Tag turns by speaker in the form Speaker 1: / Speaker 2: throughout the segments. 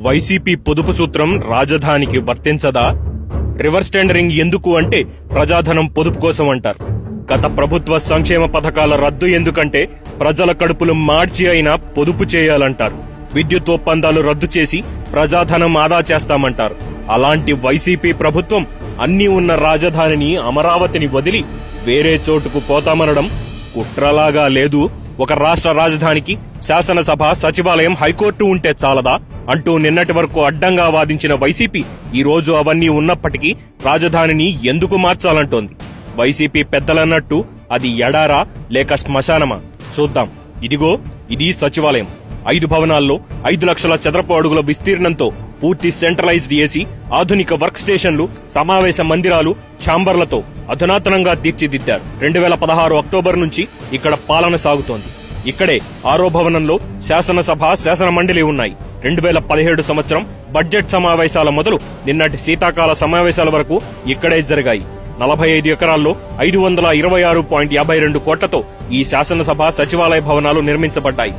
Speaker 1: YCP పొదుపు సూత్రం రాజధానికి వర్తించదా? రివర్స్ టెండరింగ్ ఎందుకు అంటే ప్రజాధనం పొదుపు కోసం అంటారు. గత ప్రభుత్వ సంక్షేమ పథకాల రద్దు ఎందుకంటే ప్రజల కడుపులు మార్చి అయినా పొదుపు చేయాలంటారు. విద్యుత్ ఒప్పందాలు రద్దు చేసి ప్రజాధనం ఆదా చేస్తామంటారు. అలాంటి వైసీపీ ప్రభుత్వం అన్ని ఉన్న రాజధానిని అమరావతిని వదిలి వేరే చోటుకు పోతామనడం కుట్రలాగా లేదు. ఒక రాష్ట్ర రాజధానికి శాసనసభ సచివాలయం హైకోర్టు ఉంటే చాలదా? అంటూ నిన్నటి వరకు అడ్డంగా వాదించిన వైసీపీ ఈ రోజు అవన్నీ ఉన్నప్పటికీ రాజధానిని ఎందుకు మార్చాలంటోంది? వైసీపీ పెద్దలన్నట్టు అది ఎడారా లేక శ్మశానమా? చూద్దాం. ఇదిగో ఇది సచివాలయం. ఐదు భవనాల్లో ఐదు లక్షల చదరపు అడుగుల విస్తీర్ణంతో పూర్తి సెంట్రలైజ్డ్ ఏసీ ఆధునిక వర్క్ స్టేషన్లు సమావేశ మందిరాలు ఛాంబర్లతో అధునాతనంగా తీర్చిదిద్దారు. రెండు వేల పదహారు అక్టోబర్ నుంచి ఇక్కడ పాలన సాగుతోంది. ఇక్కడే ఆరో భవనంలో శాసనసభ శాసన మండలి ఉన్నాయి. రెండు వేల పదిహేడు సంవత్సరం బడ్జెట్ సమావేశాల మొదలు నిన్నటి శీతాకాల సమావేశాల వరకు ఇక్కడే జరిగాయి. నలభై ఐదు ఎకరాల్లో ఐదు వందల ఇరవై ఆరు పాయింట్ యాభై రెండు కోట్లతో ఈ శాసనసభ సచివాలయ భవనాలు నిర్మించబడ్డాయి.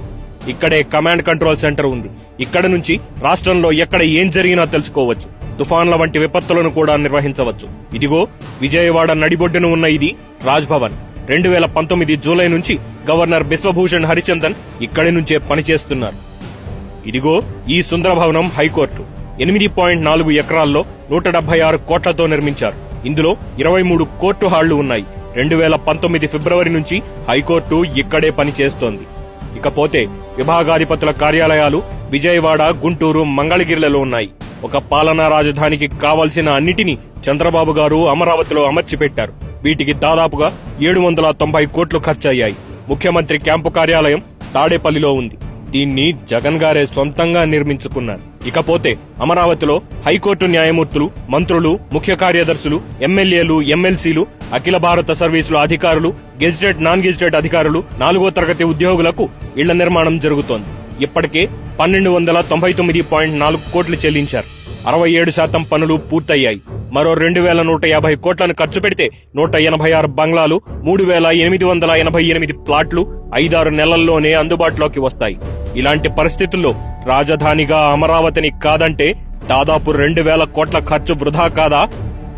Speaker 1: ఇక్కడే కమాండ్ కంట్రోల్ సెంటర్ ఉంది. ఇక్కడ నుంచి రాష్ట్రంలో ఎక్కడ ఏం జరిగినా తెలుసుకోవచ్చు. తుఫాన్ల వంటి విపత్తులను కూడా నిర్వహించవచ్చు. ఇదిగో విజయవాడ నడిబొడ్డును ఉన్న ఇది రాజ్భవన్. రెండు వేల పంతొమ్మిది జూలై నుంచి గవర్నర్ బిశ్వభూషణ్ హరిచందన్ ఇక్కడి నుంచే పనిచేస్తున్నారు. ఇదిగో ఈ సుందరభవనం హైకోర్టు. ఎనిమిది పాయింట్ నాలుగు ఎకరాల్లో నూట డెబ్బై ఆరు కోట్లతో నిర్మించారు. ఇందులో ఇరవై మూడు కోర్టు హాళ్ళు ఉన్నాయి. రెండు వేల పంతొమ్మిది ఫిబ్రవరి నుంచి హైకోర్టు ఇక్కడే పనిచేస్తోంది. ఇకపోతే విభాగాధిపతుల కార్యాలయాలు విజయవాడ గుంటూరు మంగళగిరిలలో ఉన్నాయి. ఒక పాలనా రాజధానికి కావలసిన అన్నిటినీ చంద్రబాబు గారు అమరావతిలో అమర్చిపెట్టారు. వీటికి దాదాపుగా ఏడు వందల తొంభై కోట్లు ఖర్చయ్యాయి. ముఖ్యమంత్రి క్యాంపు కార్యాలయం తాడేపల్లిలో ఉంది. దీన్ని జగన్ గారే సొంతంగా నిర్మించుకున్నారు. ఇకపోతే అమరావతిలో హైకోర్టు న్యాయమూర్తులు మంత్రులు ముఖ్య కార్యదర్శులు ఎమ్మెల్యేలు ఎమ్మెల్సీలు అఖిల భారత సర్వీసుల అధికారులు గెజిటెడ్ నాన్ గెజిటెడ్ అధికారులు నాలుగో తరగతి ఉద్యోగులకు ఇళ్ళ నిర్మాణం జరుగుతోంది. ఇప్పటికే పన్నెండు వందల తొంభై తొమ్మిది పాయింట్ నాలుగు కోట్లు చెల్లించారు. అరవై ఏడు శాతం పనులు పూర్తయ్యాయి. మరో రెండు వేల నూట యాభై కోట్లను ఖర్చు పెడితే నూట ఎనభై ఆరు బంగ్లాలు మూడు వేల ఎనిమిది వందల ఎనభై ఎనిమిది ప్లాట్లు ఐదారు నెలల్లోనే అందుబాటులోకి వస్తాయి. ఇలాంటి పరిస్థితుల్లో రాజధానిగా అమరావతిని కాదంటే దాదాపు రెండు వేల కోట్ల ఖర్చు వృధా కాదా?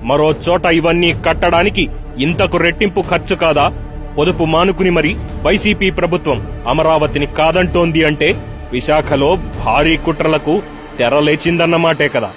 Speaker 1: మరో చోట ఇవన్నీ కట్టడానికి ఇంతకు రెట్టింపు ఖర్చు కాదా? పొదుపు మానుకుని మరి వైసీపీ ప్రభుత్వం అమరావతిని కాదంటోంది అంటే విశాఖలో భారీ కుట్రలకు తెరలేచిందన్నమాటే కదా.